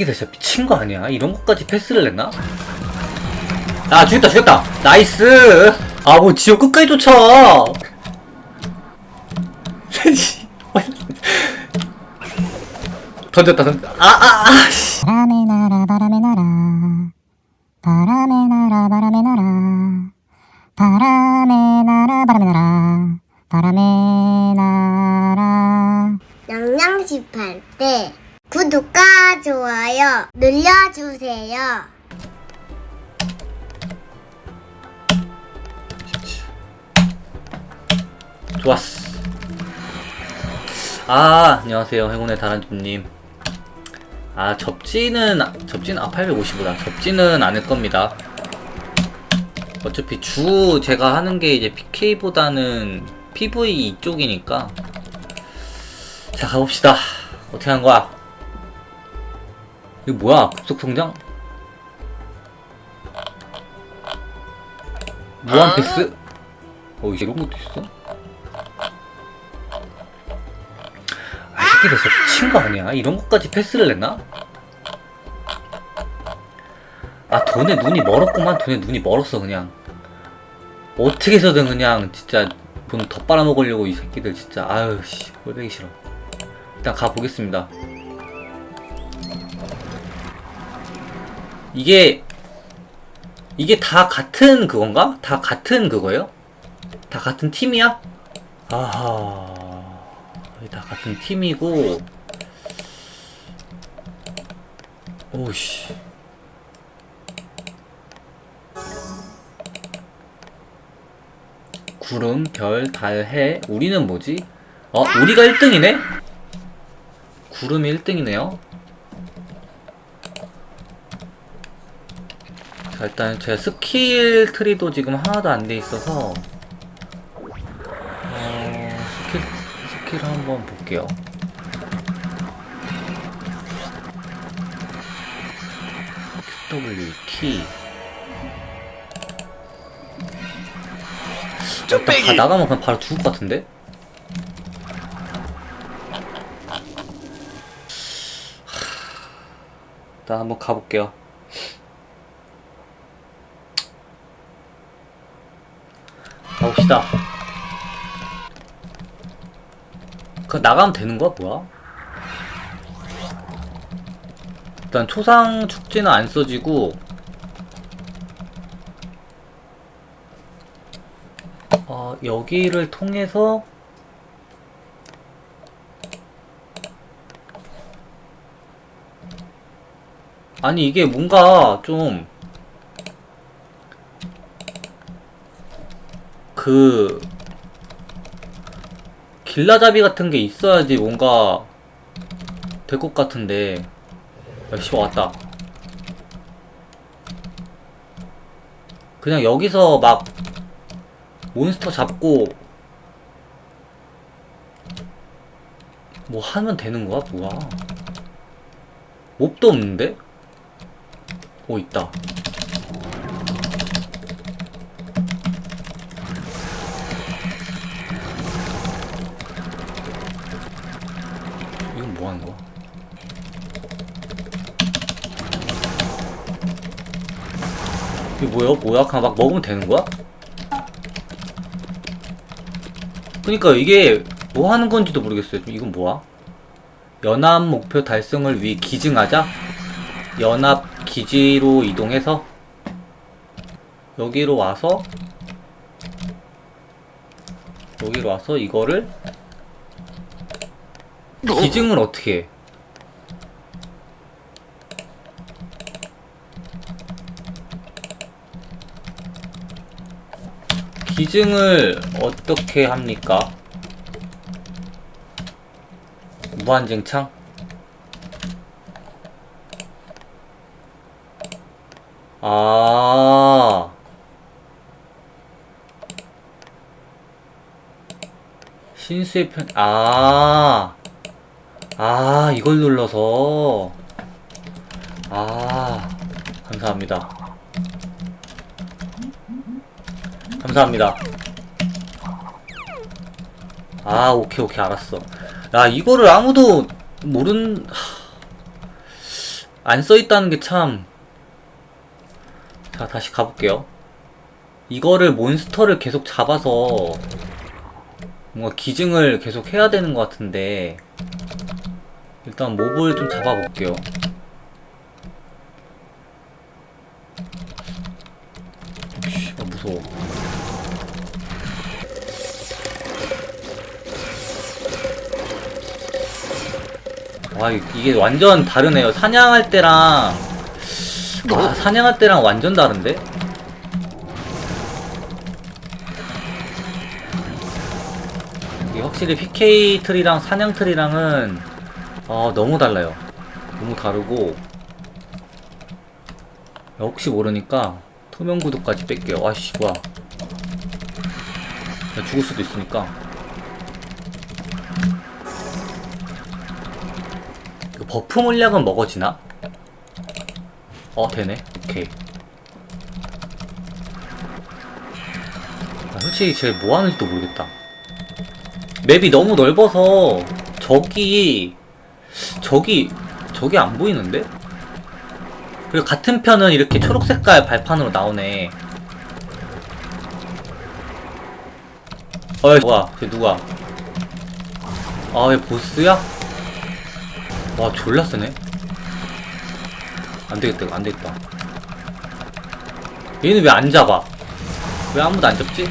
새끼들 진짜 미친 거 아니야? 이런 것까지 패스를 냈나? 아 죽였다 죽였다. 나이스! 아 뭐 지옥 끝까지 쫓아. 던졌다 던졌다. 아아아 씨. 바람의 나라 바람의 나라 바람의 나라 바람의 나라 바람의 나라 바람의 나라 바람의 나라 양양집 할때 구독과 좋아요 눌러주세요. 좋았어. 아 안녕하세요. 행운의 다란님아 접지는 접지는 아 850보다 접지는 않을 겁니다. 어차피 주 제가 하는 게 이제 PK보다는 PV 이쪽이니까. 자 가봅시다. 어떻게 하는 거야 이거 뭐야 급속 성장 무한 패스 어 이제 이런 것도 있어 아, 이 새끼들 진짜 미친 거 아니야? 이런 것까지 패스를 냈나? 아, 돈에 눈이 멀었구만. 돈에 눈이 멀었어, 그냥. 어떻게 해서든 그냥, 진짜, 돈 더 빨아먹으려고 이 새끼들 진짜. 아유, 씨, 꼴보기 싫어. 일단 가보겠습니다. 이게, 이게 다 같은 그건가? 다 같은 그거예요? 다 같은 팀이야? 아하. 다 같은 팀이고 오씨 구름, 별, 달, 해 우리는 뭐지? 어? 우리가 1등이네? 구름이 1등이네요 자 일단 제 스킬 트리도 지금 하나도 안 돼 있어서 어... 스킬 스킬 한번 볼게요. W 키. 일단 다 나가면 그냥 바로 죽을 것 같은데? 일단 한번 가볼게요. 가봅시다. 그 나가면 되는 거야 뭐야? 일단 초상 축제는 안 써지고 어, 여기를 통해서 아니 이게 뭔가 좀 그 길라잡이 같은 게 있어야지 뭔가 될 것 같은데. 역시 왔다. 그냥 여기서 막 몬스터 잡고 뭐 하면 되는 거야? 뭐야? 몹도 없는데? 오 있다 뭐야? 뭐야? 그냥 막 먹으면 되는 거야? 그니까 이게 뭐 하는 건지도 모르겠어요. 이건 뭐야? 연합 목표 달성을 위해 기증하자? 연합 기지로 이동해서 여기로 와서 여기로 와서 이거를 기증을 어떻게 해? 기증을 어떻게 합니까? 무한쟁창? 아. 신수의 편, 아. 아, 이걸 눌러서. 아. 감사합니다. 감사합니다. 아, 오케이, 오케이, 알았어. 야, 이거를 아무도 모른, 하... 안 써있다는 게 참. 자, 다시 가볼게요. 이거를 몬스터를 계속 잡아서 뭔가 기증을 계속 해야 되는 것 같은데 일단 몹을 좀 잡아볼게요. 와 이- 이게 완전 다르네요. 사냥할 때랑 아, 사냥할 때랑 완전 다른데? 확실히 PK 틀이랑 사냥 틀이랑은 아, 너무 달라요. 너무 다르고 혹시 모르니까 투명 구두까지 뺄게요. 아씨 뭐야? 나 죽을 수도 있으니까. 버프 물약은 먹어지나? 어 되네. 오케이. 아, 솔직히 쟤 뭐 하는지도 모르겠다. 맵이 너무 넓어서 저기 저기 저기 안 보이는데? 그리고 같은 편은 이렇게 초록 색깔 발판으로 나오네. 어이 뭐야? 쟤 누가? 아왜 보스야? 와 졸라 쓰네. 안 되겠다, 안 되겠다. 얘는 왜 안 잡아? 왜 아무도 안 잡지? 야,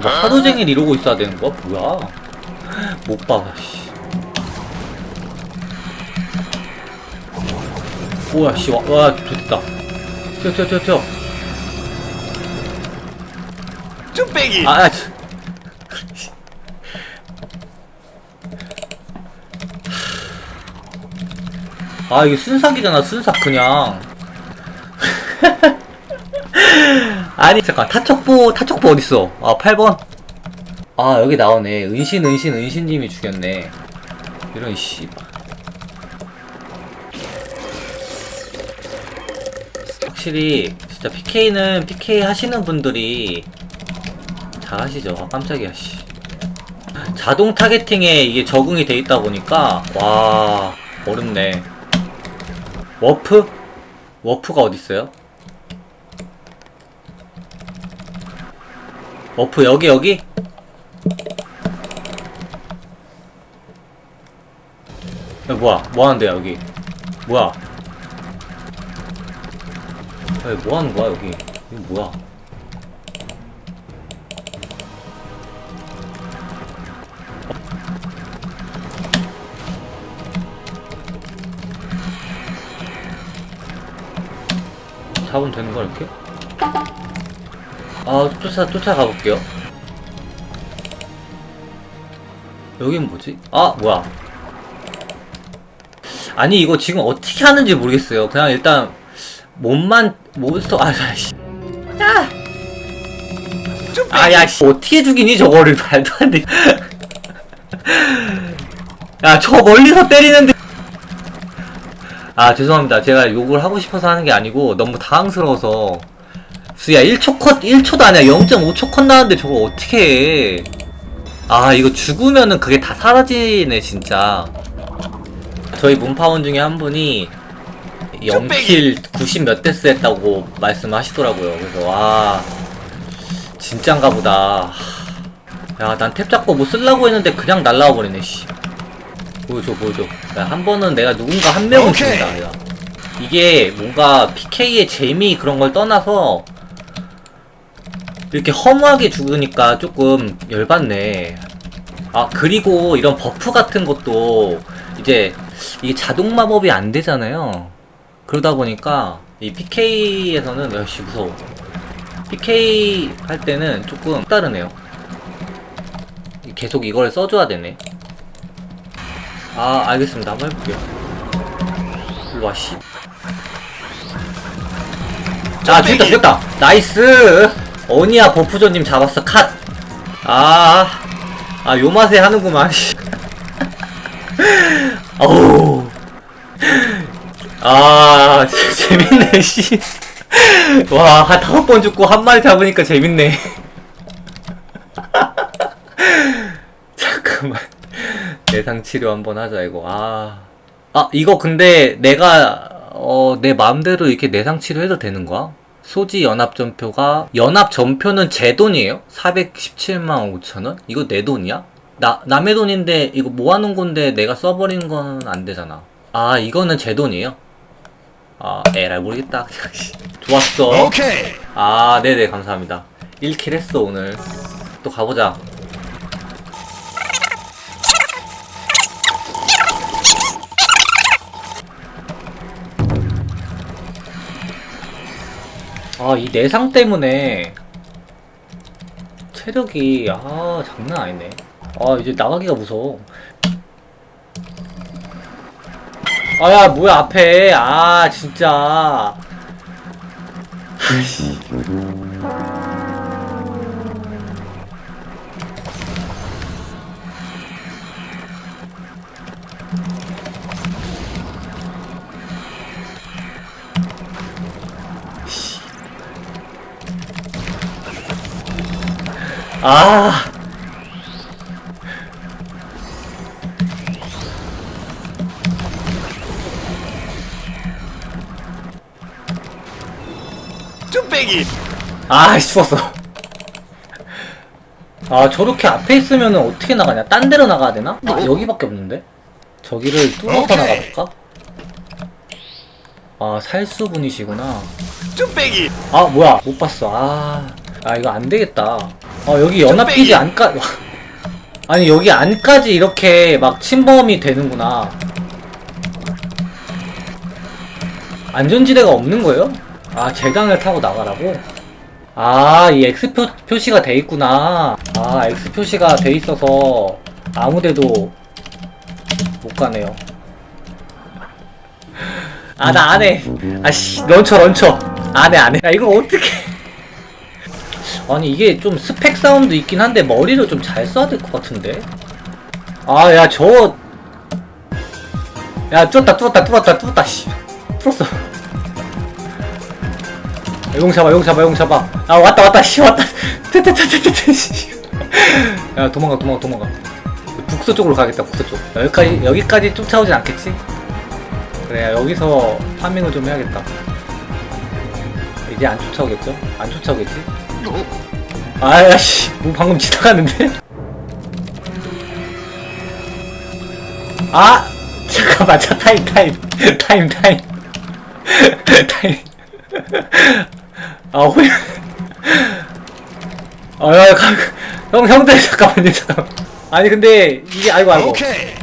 뭐 하루 종일 이러고 있어야 되는 거야? 뭐야? 못 봐, 씨. 오야, 씨, 와, 와, 됐다. 튀어, 튀어, 튀어, 튀어. 쭈빼기 아, 아, 아, 이게 순삭이잖아, 순삭, 그냥. 아니, 잠깐, 타척보, 타척보 어딨어? 아, 8번? 아, 여기 나오네. 은신, 은신, 은신님이 죽였네. 이런, 씨. 확실히, 진짜 PK는 PK 하시는 분들이 잘 하시죠. 아, 깜짝이야, 씨. 자동 타겟팅에 이게 적응이 돼 있다 보니까, 와, 어렵네. 워프? 워프가 어딨어요? 워프 여기, 여기? 야, 뭐야, 뭐 하는데요, 여기? 뭐야? 야, 뭐 하는 거야, 여기? 이거 뭐야? 잡으면 되는 거야 이렇게? 아 쫓아 쫓아가 볼게요. 여긴 뭐지? 아 뭐야? 아니 이거 지금 어떻게 하는지 모르겠어요. 그냥 일단 몸만 몬스터 아씨. 야! 아야 씨 어떻게 죽이니 저거를 말도 안 돼. 야 저 멀리서 때리는데. 아 죄송합니다. 제가 욕을 하고 싶어서 하는 게 아니고 너무 당황스러워서. 수야 1초 컷 1초도 아니야. 0.5초 컷 나왔는데 저거 어떻게 해아 이거 죽으면은 그게 다 사라지네 진짜. 저희 문파원 중에 한 분이 0킬 90몇 데스 했다고 말씀하시더라고요. 그래서 와 진짠가 보다. 야 난 탭 잡고 뭐 쓰려고 했는데 그냥 날라와 버리네 씨 보여줘 보여줘. 야, 한 번은 내가 누군가 한 명은 오케이. 죽인다 내가. 이게 뭔가 PK의 재미 그런 걸 떠나서 이렇게 허무하게 죽으니까 조금 열받네. 아 그리고 이런 버프 같은 것도 이제 이게 자동 마법이 안 되잖아요. 그러다 보니까 이 PK에서는 역시 무서워. PK 할 때는 조금 다르네요. 계속 이걸 써줘야 되네 아 알겠습니다 한번 해볼게요 일로와 씨. 자 죽였다 죽였다 나이스 어니야 버프조님 잡았어 컷 아, 아, 요 맛에 하는구만, 씨. 어우. 아, 재- 재밌네, 씨. 와, 한 다섯 번 죽고 한 마리 잡으니까 재밌네. 잠깐만. 내상 치료 한번 하자 이거. 아. 아, 이거 근데 내가 어, 내 마음대로 이렇게 내상 치료해도 되는 거야? 소지 연합 전표가 연합 전표는 제 돈이에요? 417만 5천 원? 이거 내 돈이야? 나 남의 돈인데 이거 모아놓은 건데 내가 써버리는 건안 되잖아. 아 이거는 제 돈이에요? 아 에라 모르겠다. 좋았어. 오케이. 아, 네네, 감사합니다. 1킬 했어, 오늘. 또 가보자. 아, 이 내상 때문에 체력이, 아, 장난 아니네. 아, 이제 나가기가 무서워. 아, 야, 뭐야, 앞에. 아, 진짜. 아. 뚝배기. 아, 죽었어. 아, 저렇게 앞에 있으면은 어떻게 나가냐? 딴 데로 나가야 되나? 아, 여기밖에 없는데? 저기를 뚫어서. 나가볼까? 아, 살수분이시구나. 뚝배기. 아, 뭐야. 못 봤어. 아, 아, 이거 안 되겠다. 아, 여기 연합기지 안까, 아니, 여기 안까지 이렇게 막 침범이 되는구나. 안전지대가 없는 거예요? 아, 재단을 타고 나가라고? 아, 이 X 표, 표시가 돼 있구나. 아, X 표시가 돼 있어서 아무데도 못 가네요. 아, 나 안 해. 아씨, 런처, 런처. 안 해, 안 해. 야, 이거 어떻게. 아니, 이게 좀 스펙 사운드 있긴 한데, 머리를 좀 잘 써야 될 것 같은데. 아, 야, 저. 야, 뚫었다, 뚫었다, 뚫었다, 뚫었다, 씨. 뚫었어. 용 잡아, 용 잡아, 용 잡아. 아, 왔다, 왔다, 씨, 왔다. 뜨뜨뜨뜨뜨, 씨. 야, 도망가, 도망가, 도망가. 북서 쪽으로 가겠다, 북서 쪽. 여기까지, 여기까지 쫓아오진 않겠지? 그래, 여기서 파밍을 좀 해야겠다. 이제 안 쫓아오겠죠? 안 쫓아오겠지? 아야씨, 뭐 방금 지나갔는데? 아! 잠깐만, 자, 타임, 타임. 타임, 타임. 타임. 아, 호야. 아, 야, 가, 형, 형들, 잠깐만요, 잠깐만. 아니, 근데, 이게, 아이고, 아이고. 오케이.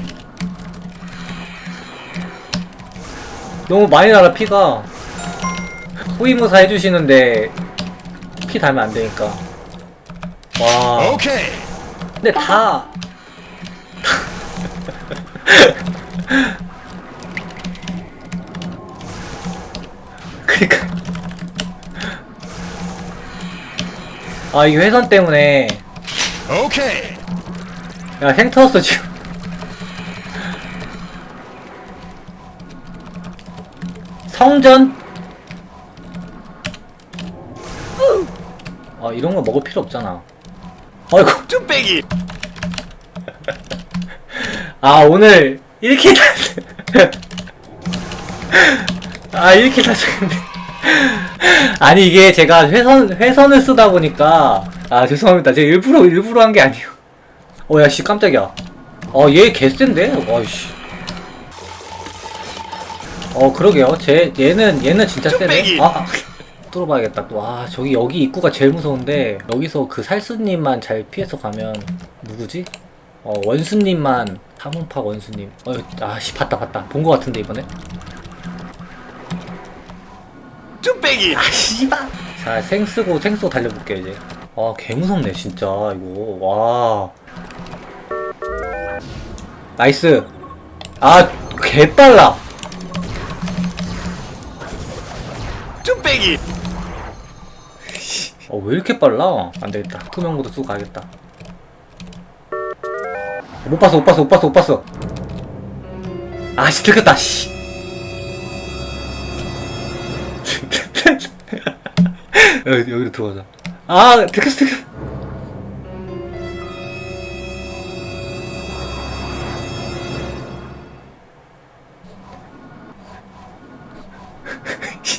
너무 많이 나라, 피가. 호위무사 해주시는데, 피 달면 안 되니까. 와. 오케이. 근데 다. 그니까. 아, 이 회선 때문에. 오케이. 야, 생 터졌어, 지금. 성전? 이런 거 먹을 필요 없잖아. 아이고. 뚝배기. 아 오늘 이렇게 다 아, 이렇게 다쳤는데. 아니, 이게 제가 회선, 회선을 쓰다 보니까. 아, 죄송합니다. 제가 일부러, 일부러 한 게 아니에요. 어, 야, 씨, 깜짝이야. 어, 얘 개센데? 어이씨. 어, 그러게요. 제, 얘는, 얘는 진짜. 뚝배기. 아, 뚫어봐야겠다. 또, 아, 저기, 여기 입구가 제일 무서운데, 여기서 그 살수님만 잘 피해서 가면, 누구지? 어, 원수님만, 사문파 원수님. 어, 아, 씨, 봤다, 봤다. 본거 같은데, 이번에? 뚝배기. 아, 씨발. 자, 생 쓰고, 생 쓰고 달려볼게요, 이제. 아, 개 무섭네, 진짜, 이거. 와. 나이스. 아, 개 빨라. 뚝배기. 어, 왜 이렇게 빨라? 안 되겠다. 투명구도 쓰고 가야겠다. 어, 못 봤어, 못 봤어, 못 봤어, 못 봤어. 아, 씨, 들켰다, 씨. 여기, 여기로 들어가자. 아, 들켰어, 들켰어.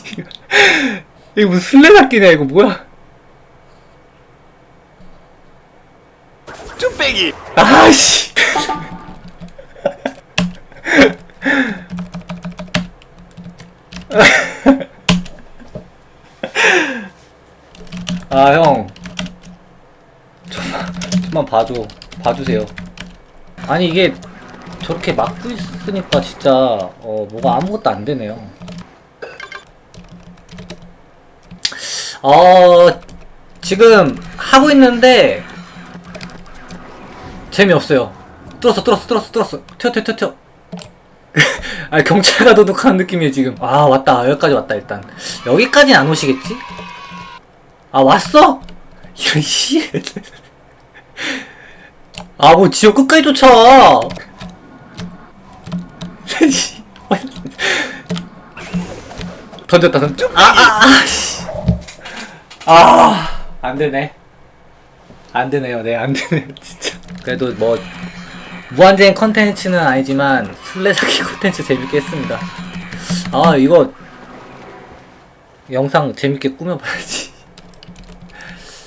이거 무슨 슬래잡기냐 이거 뭐야 아씨. 아 형. 좀만 좀만 봐줘. 봐주세요. 아니 이게 저렇게 막고 있으니까 진짜 어 뭐가 아무것도 안 되네요. 어 지금 하고 있는데 재미없어요. 뚫었어, 뚫었어, 뚫었어, 뚫었어. 튀어, 튀어, 튀어, 튀어. 아, 경찰가 도둑하는 느낌이에요, 지금. 아, 왔다. 여기까지 왔다, 일단. 여기까지는 안 오시겠지? 아, 왔어? 이런, 씨. 아, 뭐, 지옥 끝까지 쫓아. 씨. 던졌다, 던졌 아, 아, 아, 씨. 아, 안 되네. 안 되네요. 네, 안 되네요. 진짜. 그래도 뭐 무한재인 컨텐츠는 아니지만 술래잡기 컨텐츠 재밌게 했습니다. 아, 이거 영상 재밌게 꾸며봐야지.